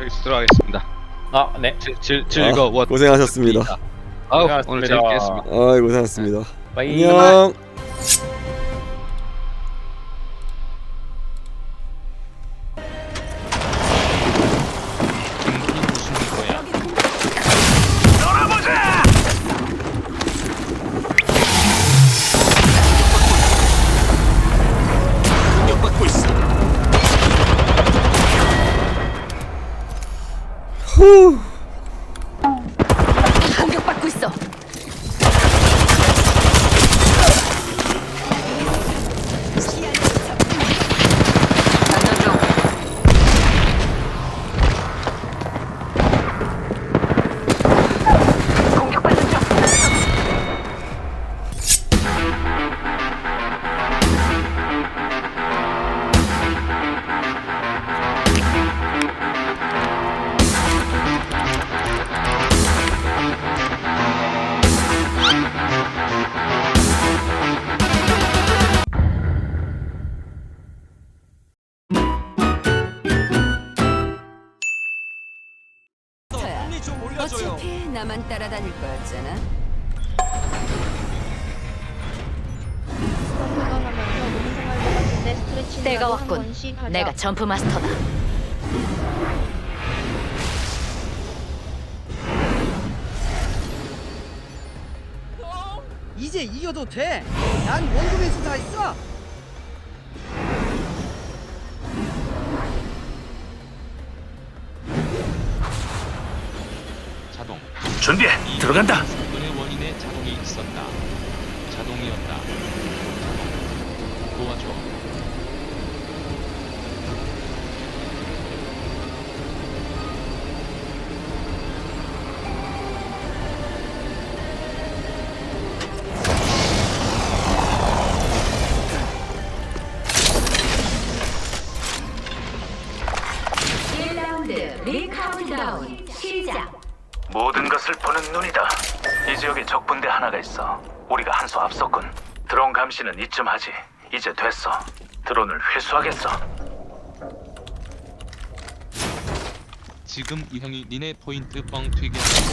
여기서 들어가겠습니다. 아, 네. 즐, 즐, 즐거워. 아, 고생하셨습니다. 아우, 고생하셨습니다. 오늘 재밌게 했습니다. 아이 고생하셨습니다. 빠이. 안녕. 내가 점프 마스터다. 이제 이겨도 돼. 난 원금에서 다 있어. 자동. 준비해 들어간다 드론 감시는 이쯤 하지. 이제 됐어. 드론을 회수하겠어. 지금 이 형이 니네 포인트 뻥 튀게 하고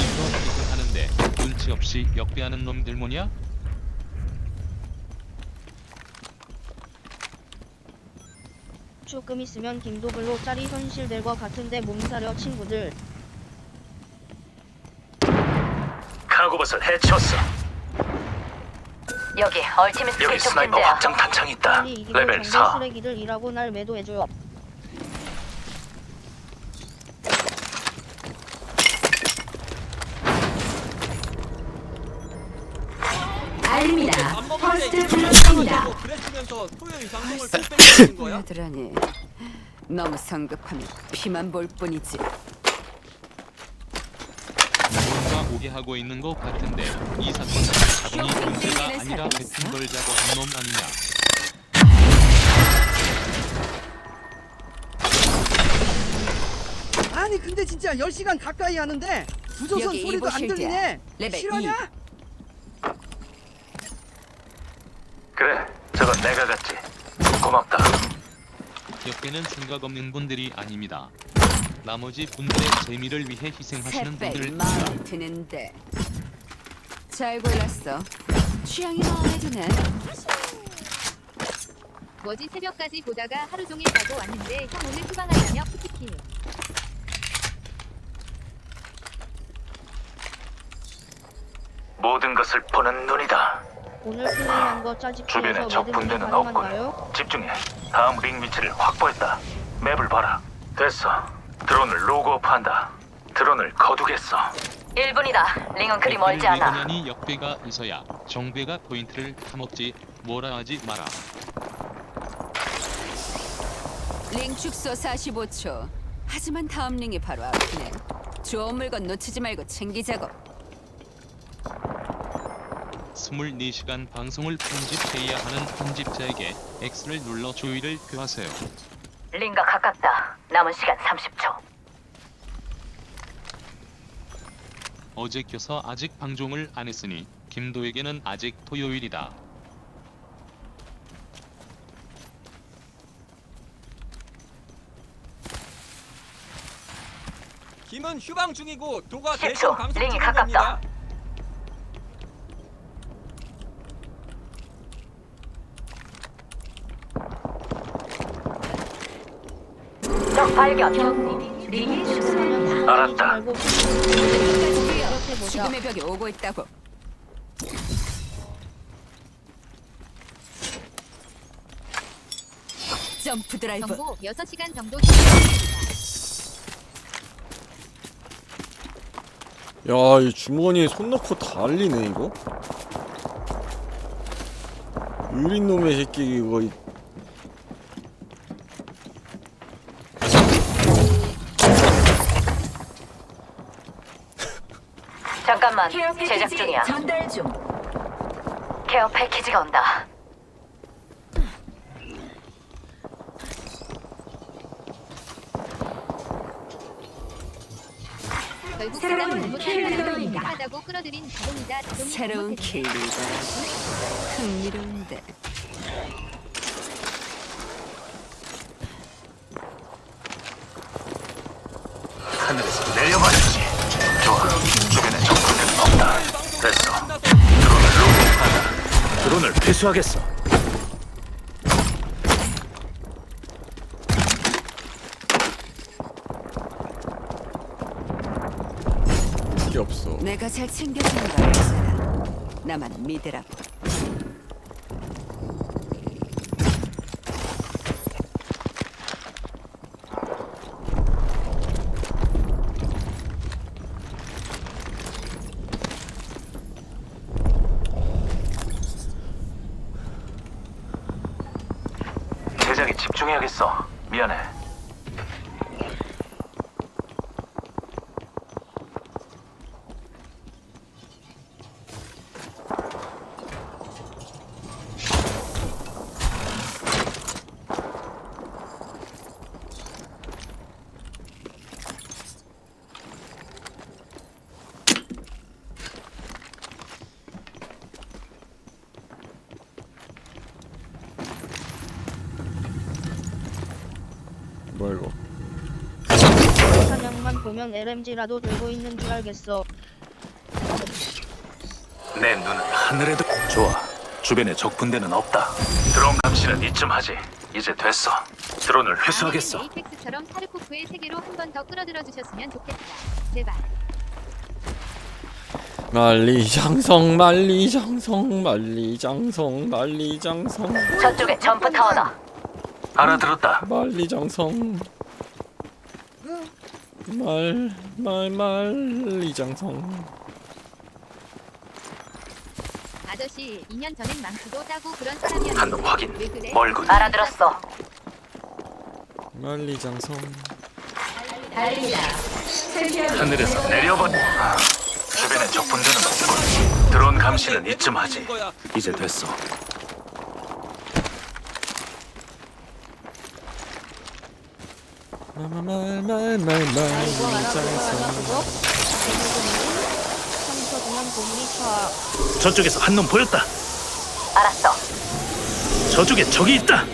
일부러 튀게 하는데 눈치 없이 역배하는 놈들 뭐냐? 조금 있으면 김도블로 짜리 현실될 것 같은데 몸사려 친구들. 카고버스를 해치웠어 여기 얼티밋 여기 스피터 스나이퍼. 확장 탄창이 있다 빨리 이기고 레벨 정글 4 쓰레기들 일하고 날 매도해줘요 알립니다. 퍼스트 뭐 블루입니다. 그랬으면서 토요일 방송을 못 빼는 거야? 보여드라니. 너무 성급하면 피만 볼 뿐이지. 뭔가 오게 하고 있는 것 같은데 이 사건은 자동이 문제가 아니라 배튼 걸자고 한 놈 아니냐? 아니 근데 진짜 10시간 가까이 하는데 부조선 여기 소리도 안 이보실드야. 들리네. 레벨 실화냐? 그래 저건 내가 갔지 고맙다 역배는 생각 없는 분들이 아닙니다. 나머지 분들의 재미를 위해 희생하시는 분들 마음에 드는데. 잘 골랐어. 취향이 마음에 드네. 뭐지 새벽까지 보다가 하루 종일 자고 왔는데 형 오늘 휴방하자며 키키키 모든 것을 보는 눈이다 오늘 플레이한 거 짜집기해서 주변에 적 매듭이 분대는 없군 가능한가요? 집중해 다음 링 위치를 확보했다 맵을 봐라 됐어 드론을 로그오프한다 드론을 거두겠어 1분이다. 링은 그리 멀지 않아. 내보냐니 역배가 있어야 정배가 포인트를 타먹지 뭐라 하지 마라. 링 축소 45초. 하지만 다음 링이 바로 앞이네. 좋은 물건 놓치지 말고 챙기자고. 24시간 방송을 편집해야 하는 편집자에게 X를 눌러 조이를 표하세요. 링과 가깝다. 남은 시간 30초. 어제 껴서 아직 방송을 안 했으니 김도에게는 아직 토요일이다. 김은 휴방 중이고 도가 10초. 대신 방송 가깝다. 겁니다. 적 발견. 링이 축소하면 알았다. 말고 끝까지 뛰어. 이렇게 보자. 죽음의 벽이 오고 있다고. 점프 드라이브. 정보 6시간 정도. 야, 이 주머니에 손 넣고 달리네 이거. 유린 놈의 새끼 이거. 이- 잠깐만. 제작 중이야. 전달 중. 케어 패키지가 온다. 결국 사람 잘못하는 하다고 끌어들인 자동이자 자동이 새로운 잘못했네. 킬 리더. 흥미로운데. 회수하겠어. 필요 없어. 내가 잘 챙겨주는 거 알잖아. 나만 믿으라고. 제작에 집중해야겠어. 미안해. 뭐야 이거? 사냥만 보면 LMG라도 들고 있는 줄 알겠어. 내 눈은 하늘에도 좋아. 주변에 적군대는 없다. 드론 감시는 이쯤 하지. 이제 됐어. 드론을 회수하겠어. 에이펙스처럼 타르코프의 세계로 한 번 더 끌어들여 주셨으면 좋겠다. 제발. 만리장성 만리장성 만리장성 만리장성 저쪽에 점프 타워다. 알아들었다. 만리장성 말말 만리장성 아저씨 2년 전엔 망치도 따고 그런 사람이었는데 한놈 확인. 왜 그래? 멀군. 알아들었어. 만리장성 하늘에서 내려버려. 아, 주변에 적군대는 없군. 드론 감시는 이쯤 하지. 이제 됐어. 이거 알 아? 알아? 그거? 차. 저쪽에서 한 놈 보였다. 알았어. 저쪽에 적이 있다.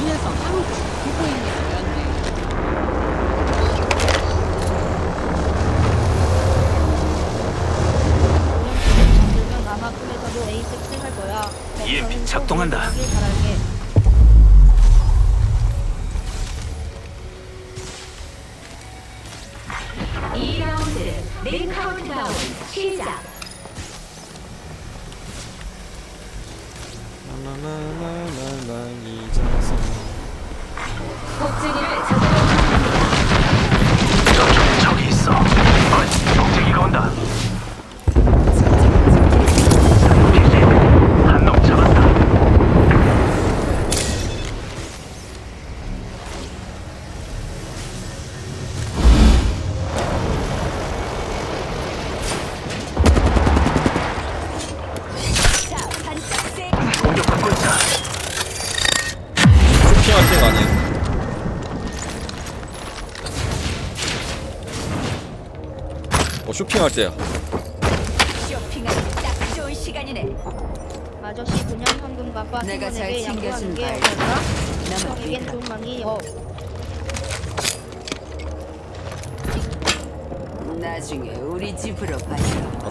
위에서 하루 듣고 있는 거였네. 만들면 아마 꿈에서도 에이펙스 할 거야. EMP 작동한다. 때야 쇼핑하기 딱 좋은 시간이네. 아저씨 그냥 현금 갚아 내가 잘 챙겨준 게 형에겐 좀 많이 어, 나중에 우리 집으로 가자.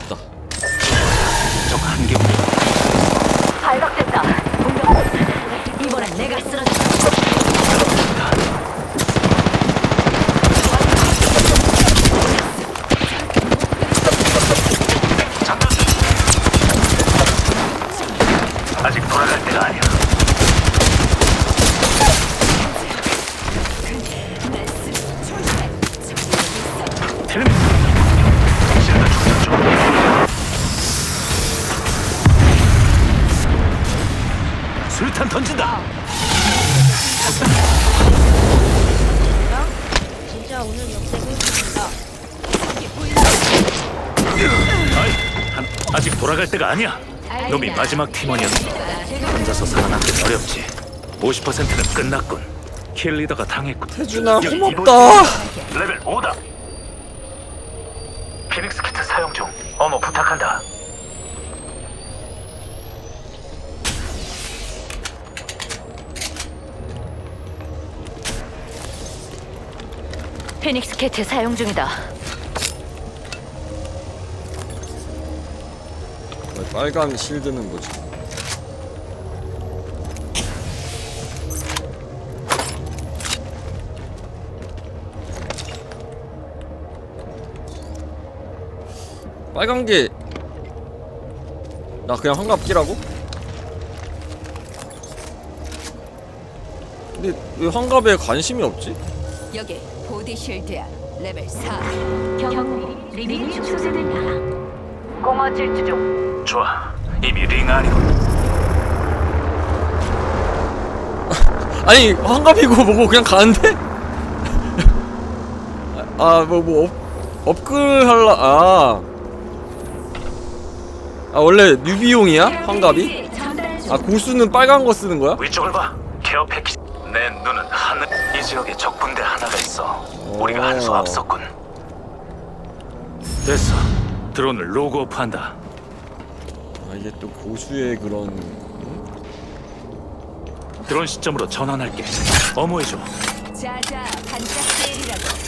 때가 아니야. 놈이 마지막 팀원이었어. 혼자서 살아남기 어렵지. 50%는 끝났군. 킬 리더가 당했군. 태준아 여기 고맙다. 레벨 5다. 피닉스 키트 사용 중. 어머 부탁한다. 피닉스 키트 사용 중이다. 빨간 실드는 뭐지? 빨간 게 나 그냥 한갑 끼라고? 근데 왜 한갑에 관심이 없지? 여기 보디 쉴드야. 레벨 4. 경 리빙 추세된다. 공허 질주 중. 좋아. 이미 링 아니고 아니 한갑이고 뭐고 그냥 가는데? 아 뭐 뭐 업글 할라 아. 아 원래 뉴비용이야? 한갑이? 아 고수는 빨간 거 쓰는 거야? 위쪽을 봐. 케어 패키지. 내 눈은 하늘. 이 지역에 적군대 하나가 있어. 우리가 한수 오. 앞섰군. 됐어. 드론을 로그오프한다. 아 이게 또 고수의 그런 드론 시점으로 전환할게. 어모해줘. 자자, 반짝 세일이라고.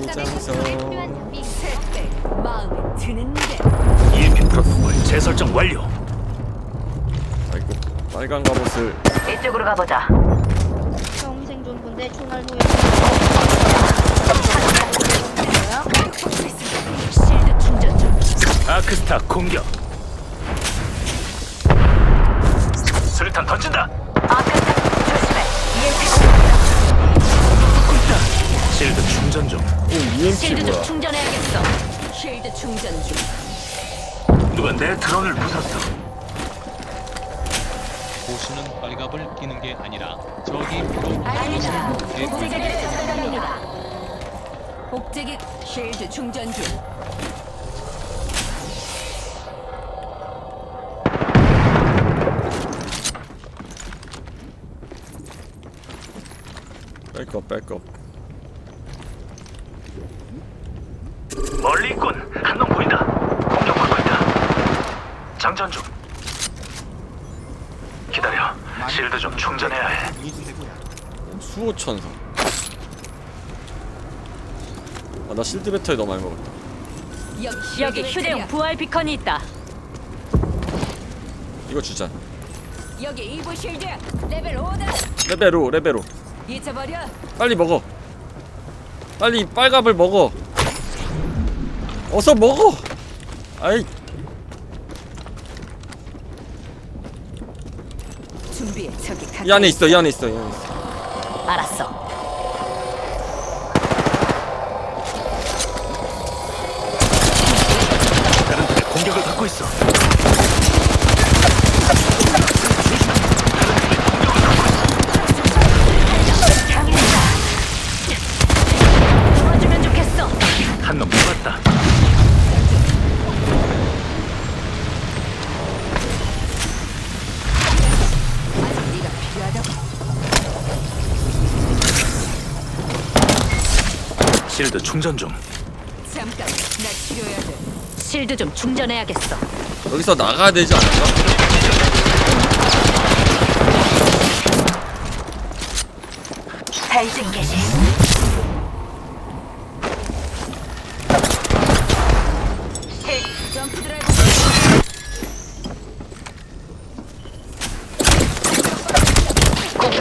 이장성 준비. 색백 마음에 드는데. EMP 프로토콜 재설정 완료. 아이고 빨간 갑옷을 이쪽으로 가보자. 형 생존분대 총알 실드 중. 아크스타 공격. 수류탄 던진다. 아크스타 조심해. 실드 충전 중. 실드 좀 충전해야겠어. 쉴드 충전 중. 누가 내 드론을 부쉈어. 고수는 빨갑을 끼는 게 아니라 저기 바로. 그것을 복제기를 전달합니다. 복제기 쉴드 충전 중. 백업 백업 멀리 있군. 한놈 보인다. 공격받고 있다. 장전 중. 실드 좀 충전해야 해. 수호천사. 아 나 실드 배터리 너무 많이 먹었다. 여기 여기 휴대용 부활 비컨이 있다. 이거 주자. 여기 이브 쉴드. 레벨 5다. 레벨로 레벨로 잊어버려. 빨리 먹어. 빨리 빨갑을 먹어. 어서 먹어. 아이 준비해. 저기 가까 이. 이 안에 있어 이 안에 있어 이 안에 있어 알았어. 다른 팀의 공격을 받고 있어. 실드 충전 중. 잠깐. 나 치료해야 돼. 실드 좀 충전해야겠어. 여기서 나가야 되지 않을까? 탈진 개시. 점프 드라이브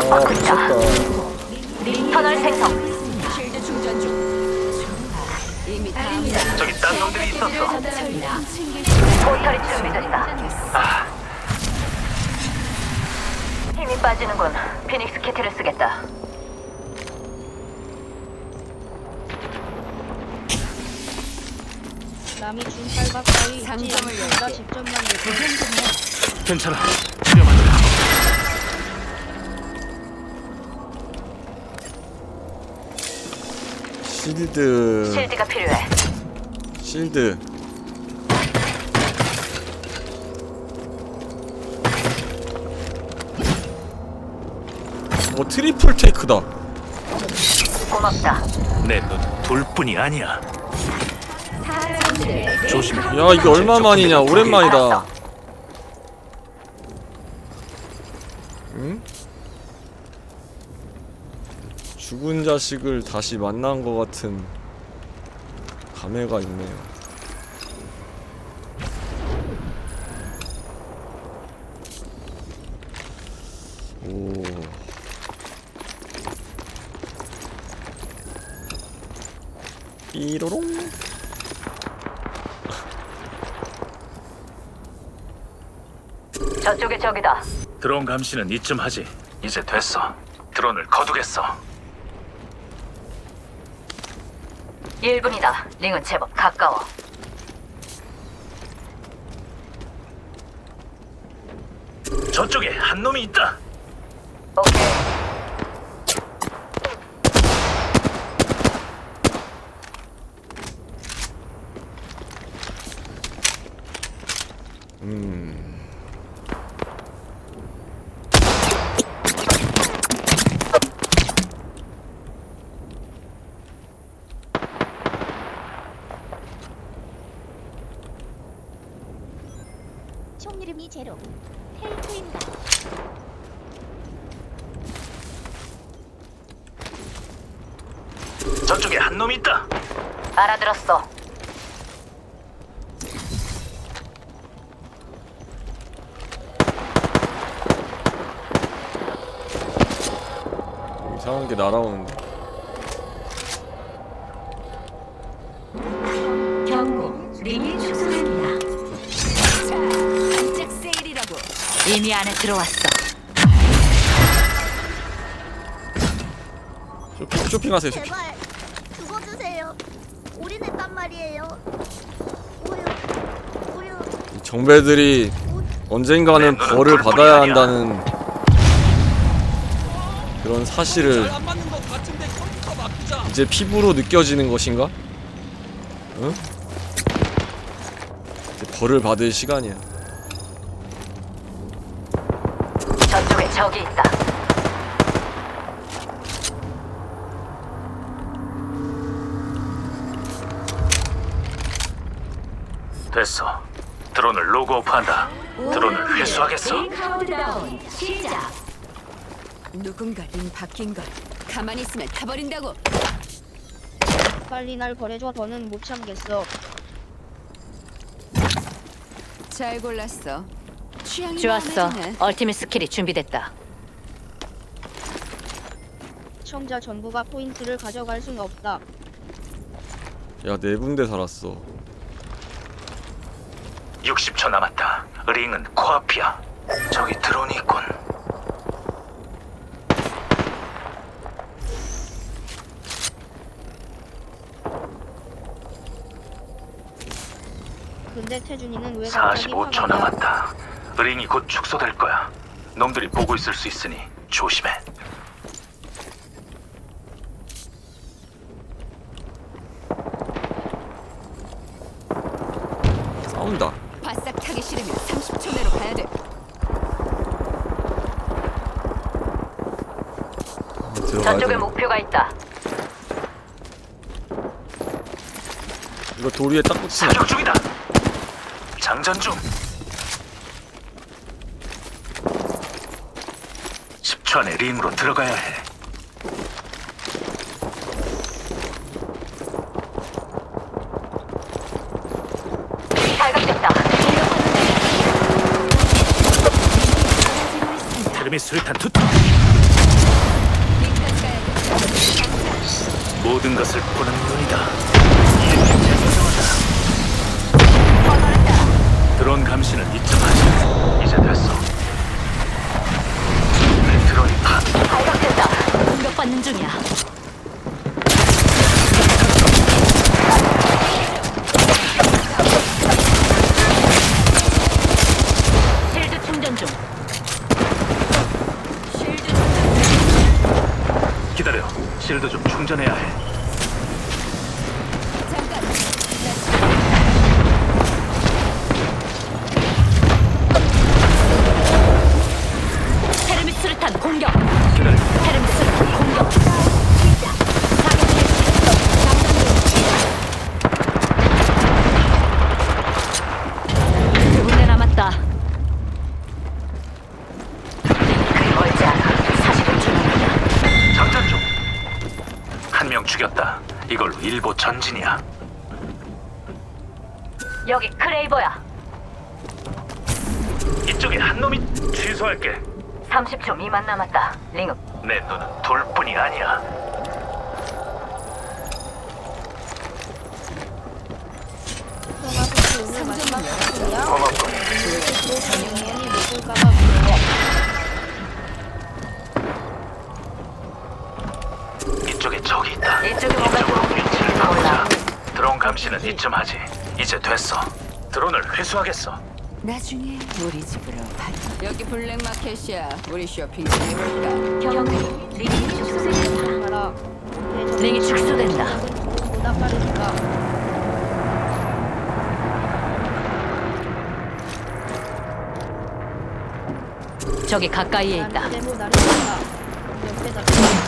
아 터널 생성. 실드 충전 중. 저기 딴 놈들이 있었어. 포털이 준비됐다. 힘이 빠지는군. 피닉스 키트를 쓰겠다. 남이 준 팔각 따위 있지 상점을 내가 열게. 직접 만들고 괜찮아. 치료만 해. 실드 실드가 필요해. 실드 어 트리플 테이크다 고맙다. 내눈 둘뿐이 아니야. 조심해. 야 이게 얼마만이냐 오랜만이다 응? 죽은 자식을 다시 만난 것 같은 감회가 있네요 오 삐로롱 저쪽에 적이다. 드론 감시는 이쯤 하지. 이제 됐어. 드론을 거두겠어. 1분이다. 링은 제법 가까워. 저쪽에 한 놈이 있다. 오케이. 제로. 테이크입니다. 저쪽에 한 놈이 있다. 알아들었어. 이상한 게 날아오는데 안에 들어왔어. 쇼핑, 쇼핑하세요 쇼핑 제발 죽어주세요. 올인했단 말이에요. 우유, 우유. 이 정배들이 언젠가는 벌을 받아야 한다는 그런 사실을 잘안 맞는 것 같은데 컴퓨터 바꾸자. 이제 피부로 느껴지는 것인가? 응? 이제 벌을 받을 시간이야 로그오프한다. 드론을 회수하겠어. 카운트다운 시작. 누군가 링 바뀐 걸 가만히 있으면 타버린다고. 빨리 날 버려줘 더는 못 참겠어 잘 골랐어. 취향이 좋았어. 얼티밋 스킬이 준비됐다. 청자 전부가 포인트를 가져갈 순 없다 야 네 군데 살았어 60초 남았다. 링은 코앞이야. 저기 드론이 있군. 근데 태준이는 왜 갑자기 45초 화가 나 남았다. 링이 곧 축소될 거야. 놈들이 보고 있을 수 있으니 조심해. 싸운다 바싹 타기 싫으면 30초 내로 가야 돼. 들어가야 저쪽에 돼 목표가 있다. 위에 딱 붙이면 사격 중이다. 장전 중. 10초 안에 링으로 들어가야 해. 발각됐다. 테르미 수류탄 투척. 링까지 가야겠다. 모든 것을 보는 눈이다. 드론 감시는 이점하지. 이제 됐어. 내 드론이 파. 발각됐다. 공격받는 중이야. 실드 충전 중. 기다려. 실드 좀 충전해야 해. 30초 미만 남았다. 링업. 내 눈은 돌뿐이 아니야. 무서워. 이쪽에 적이 있다. 이쪽에 뭔가 이쪽으로 좀 위치를. 바꾸자. 드론 감시는 이쯤 하지. 이제 됐어. 드론을 회수하겠어. 나중에 우리 집으로 가. 여기 블랙 마켓이야. 우리 쇼핑 좀 해볼까? 경비. 링이 축소된다. 봐라. 링이 축소된다. 보다 빠르니까. 저기 가까이에 있다. 나를. 옆에다.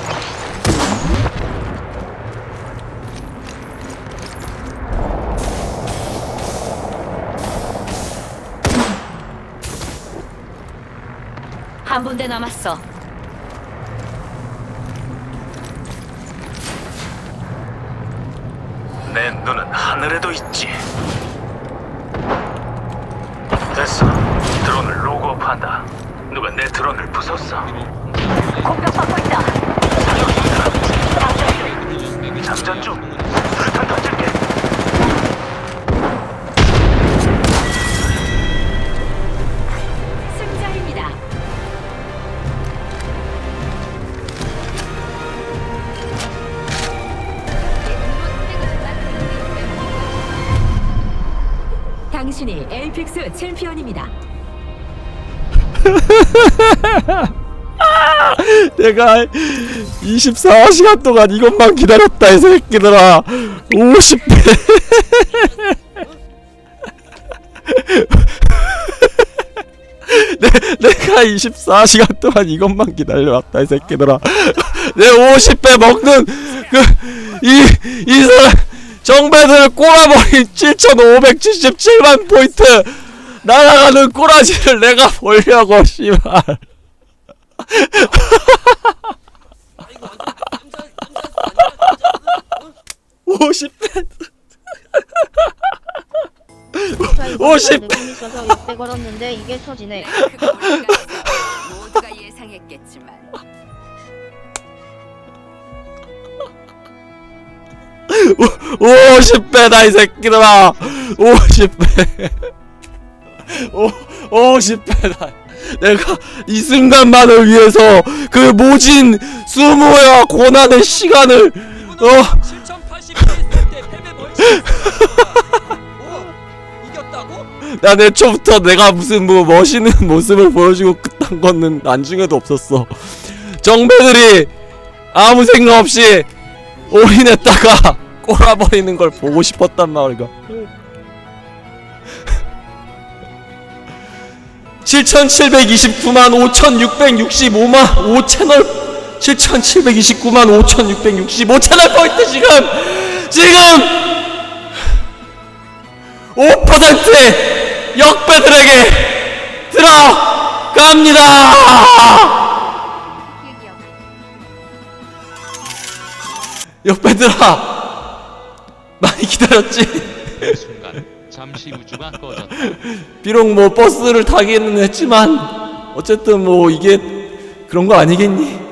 한 분대 남았어. 내 눈은 하늘에도 있지. 됐어. 드론을 로그오프한다. 누가 내 드론을 부쉈어. 공격받고 있다. 장전 중. 당신이 에이픽스 챔피언입니다. 내가 24시간 동안 이것만 기다렸다 이 새끼들아. 50배. 내, 내가 24시간 동안 이것만 기다려왔다 이 새끼들아. 내 50배 먹는 그 이 이 사람 정배들을 꼬라버린 7577만 포인트 날아가는 꼬라지를 내가 보려고 씨발 아이고 남자 남자 50배 오 50. 느낌 있어서 역대 걸었는데 이게 터지네. 50배다 이 새끼들아. 50배. 오, 50배다. 내가 이 순간만을 위해서 그 모진 수모와 고난의 시간을 어. 7081일 때 패배 멀지 오 이겼다고? 난 애초부터 내가 무슨 뭐 멋있는 모습을 보여주고 그딴 거는 안중에도 없었어. 정배들이 아무 생각 없이 올인했다가 꼬라버리는 걸 보고 싶었단 말이야. 7729만 5665만 5채널. 7729만 5665채널 포인트 지금 지금 5%에 역배들에게 들어갑니다. 역배들아 많이 기다렸지? 그 순간 잠시 우주가 꺼졌다. 비록 뭐 버스를 타기는 했지만 어쨌든 뭐 이게 그런 거 아니겠니?